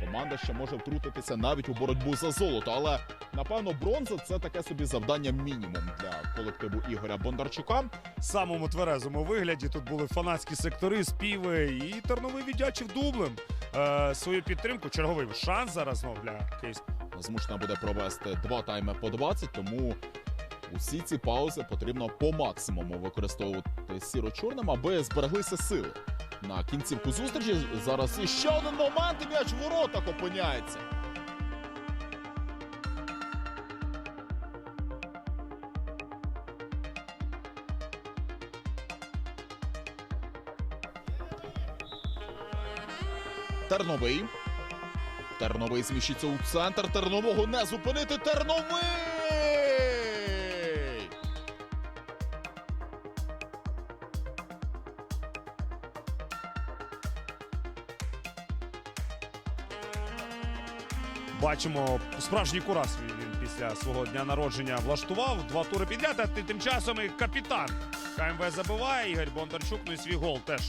Команда ще може втрутитися навіть у боротьбу за золото, але напевно бронза це таке собі завдання мінімум для колективу Ігоря Бондарчука. самому тверезому вигляді. Тут були фанатські сектори, співи, і Терновий віддячив дублем е, свою підтримку. Черговий шанс зараз знов для Київського. Змушена буде провести два тайми по 20, тому усі ці паузи потрібно по максимуму використовувати сіро-чорним, аби збереглися сили. На кінцівку зустрічі зараз іще один момент, і м'яч в воротах опиняється. Терновий. Терновий зміщиться у центр. Тернового не зупинити. Терновий! Бачимо, справжній курас він після свого дня народження влаштував. Два тури підряд, а тим часом і капітан КМВ забиває. Ігор Бондарчук, ну і свій гол теж.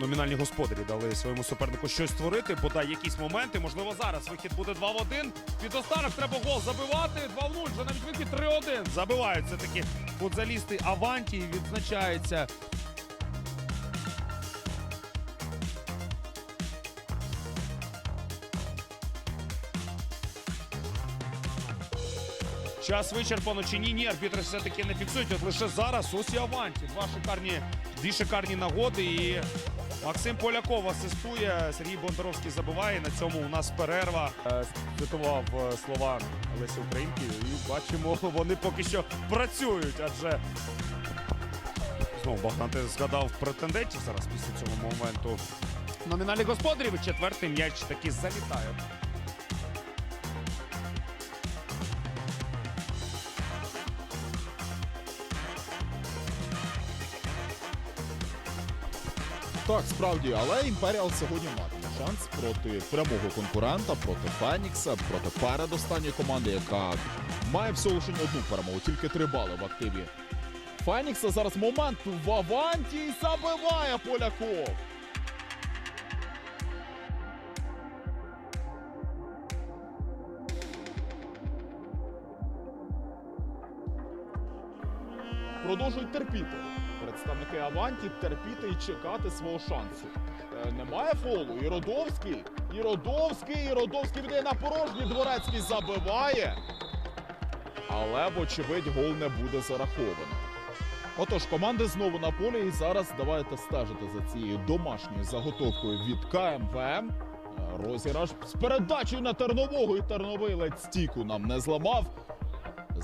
Номінальні господарі дали своєму супернику щось створити, бодай якісь моменти. Можливо, зараз вихід буде 2 в 1. Під останок треба гол забивати. 2 в 0. Вже навіть вихід 3 в 1. Забиваються такі футзалісти Аванті. Відзначається Час вичерпано чи ні, ні, арбітри все-таки не фіксують. От лише зараз ось і Аванті. Два шикарні, дві шикарні нагоди. І Максим Поляков асистує. Сергій Бондаровський забиває. На цьому у нас перерва. Е, Цитував е, слова Лесі Українки. І бачимо, вони поки що працюють. Адже знову Богдан ти згадав претендентів зараз після цього моменту. Номінальних господарів четвертий м'яч таки залітає. Так, справді, але Імперіал сьогодні матиме шанс проти прямого конкурента, проти Фенікса, проти передостанньої команди, яка має всього лише одну перемогу, тільки три бали в активі. Фенікса зараз момент в аванті і забиває Поляков. Продовжують терпіти. Представники Аванті терпіти і чекати свого шансу. Е, немає фолу. І Родовський, і Родовський, і Родовський віддає на порожній. Дворецький забиває. Але, вочевидь, гол не буде зараховано. Отож, команди знову на полі, і зараз давайте стежити за цією домашньою заготовкою від КМВМ. Е, Розіграш з передачею на Тернового, і Терновий ледь стіку нам не зламав.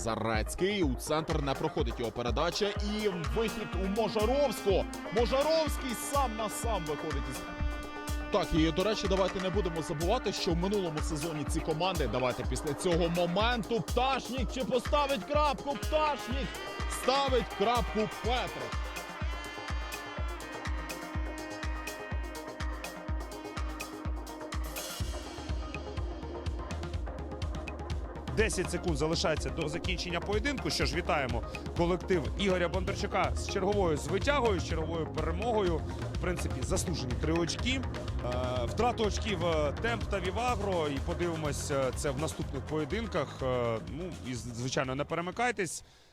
Зарецький у центр не проходить його передача. І вихід у Можаровського. Можаровський сам на сам виходить із. Так, і до речі, давайте не будемо забувати, що в минулому сезоні ці команди, давайте після цього моменту Пташнік чи поставить крапку Пташнік ставить крапку Петрик. – 10 секунд залишається до закінчення поєдинку. Що ж, вітаємо колектив Ігоря Бондарчука з черговою звитягою, з черговою перемогою. В принципі, заслужені три очки. Е, Втрату очків е, темп та Вівагро. І подивимось е, це в наступних поєдинках. Ну і звичайно, не перемикайтесь.